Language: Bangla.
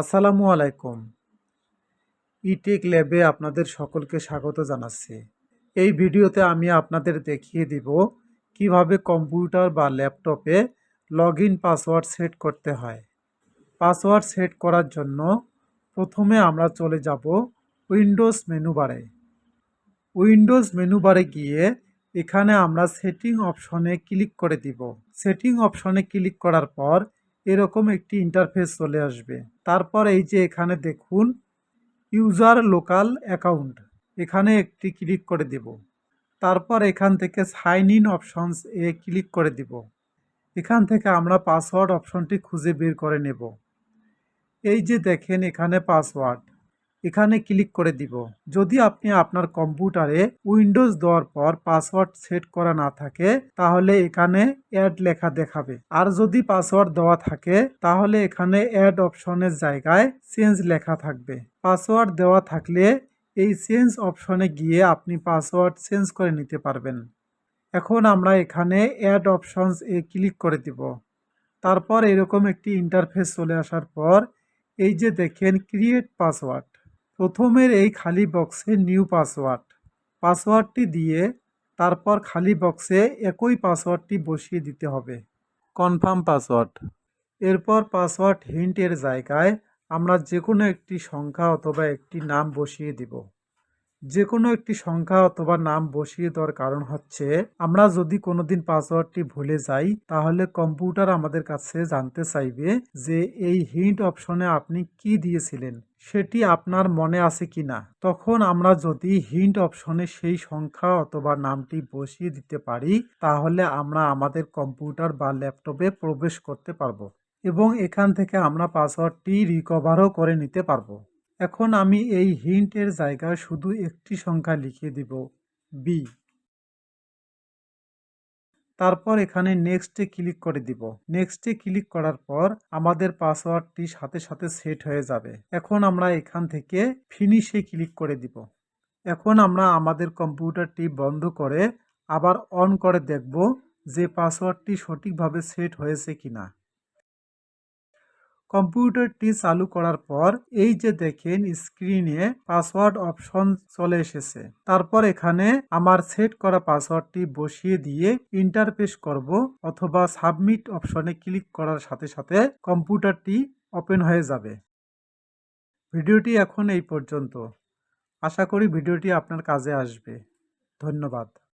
আসসালামু আলাইকুম। ইটেক ল্যাবে আপনাদের সকলকে স্বাগত জানাচ্ছি। এই ভিডিওতে আমি আপনাদের দেখিয়ে দিব কীভাবে কম্পিউটার বা ল্যাপটপে লগ ইন পাসওয়ার্ড সেট করতে হয়। পাসওয়ার্ড সেট করার জন্য প্রথমে আমরা চলে যাব উইন্ডোজ মেনু বারে। উইন্ডোজ মেনু বারে গিয়ে এখানে আমরা সেটিং অপশনে ক্লিক করে দিব। সেটিং অপশনে ক্লিক করার পর এরকম একটি ইন্টারফেস চলে আসবে। তারপর এই যে এখানে দেখুন ইউজার লোকাল অ্যাকাউন্ট এখানে একটি ক্লিক করে দেব। তারপর এখান থেকে সাইন ইন অপশনস এ ক্লিক করে দিব। এখান থেকে আমরা পাসওয়ার্ড অপশনটি খুঁজে বের করে নেব। এই যে দেখেন এখানে পাসওয়ার্ড এখানে ক্লিক করে দিব। যদি আপনি আপনার কম্পিউটারে উইন্ডোজ দেওয়ার পর পাসওয়ার্ড সেট করা না থাকে, তাহলে এখানে অ্যাড লেখা দেখাবে। আর যদি পাসওয়ার্ড দেওয়া থাকে, তাহলে এখানে অ্যাড অপশনের জায়গায় চেঞ্জ লেখা থাকবে। পাসওয়ার্ড দেওয়া থাকলে এই চেঞ্জ অপশনে গিয়ে আপনি পাসওয়ার্ড চেঞ্জ করে নিতে পারবেন। এখন আমরা এখানে অ্যাড অপশনস এ ক্লিক করে দিব। তারপর এরকম একটি ইন্টারফেস চলে আসার পর, এই যে দেখেন, ক্রিয়েট পাসওয়ার্ড। প্রথমের এই খালি বক্সে নিউ পাসওয়ার্ড। পাসওয়ার্ডটি দিয়ে তারপর খালি বক্সে একই পাসওয়ার্ডটি বসিয়ে দিতে হবে। Confirm password. এরপর পাসওয়ার্ড হিন্টের জায়গায় আমরা যে কোনো একটি সংখ্যা অথবা একটি নাম বসিয়ে দিব। যে কোনো একটি সংখ্যা অথবা নাম বসিয়ে দেওয়ার কারণ হচ্ছে, আমরা যদি কোনোদিন পাসওয়ার্ডটি ভুলে যাই, তাহলে কম্পিউটার আমাদের কাছে জানতে চাইবে যে এই হিন্ট অপশনে আপনি কি দিয়েছিলেন, সেটি আপনার মনে আছে কি না। তখন আমরা যদি হিন্ট অপশনে সেই সংখ্যা অথবা নামটি বসিয়ে দিতে পারি, তাহলে আমরা আমাদের কম্পিউটার বা ল্যাপটপে প্রবেশ করতে পারব এবং এখান থেকে আমরা পাসওয়ার্ডটি রিকভারও করে নিতে পারব। এখন আমি এই হিন্টের জায়গায় শুধু একটি সংখ্যা লিখে দিব বি তারপর এখানে নেক্সটে ক্লিক করে দিব। নেক্সটে ক্লিক করার পর আমাদের পাসওয়ার্ডটি সাথে সাথে সেট হয়ে যাবে। এখন আমরা এখান থেকে ফিনিশে ক্লিক করে দিব। এখন আমরা আমাদের কম্পিউটারটি বন্ধ করে আবার অন করে দেখব যে পাসওয়ার্ডটি সঠিকভাবে সেট হয়েছে কিনা। কম্পিউটারটি চালু করার পর এই যে দেখেন স্ক্রিনে পাসওয়ার্ড অপশন চলে এসেছে। তারপর এখানে আমার সেট করা পাসওয়ার্ডটি বসিয়ে দিয়ে ইন্টারফেস করব অথবা সাবমিট অপশনে ক্লিক করার সাথে সাথে কম্পিউটারটি ওপেন হয়ে যাবে। ভিডিওটি এখন এই পর্যন্ত। আশা করি ভিডিওটি আপনার কাজে আসবে। ধন্যবাদ।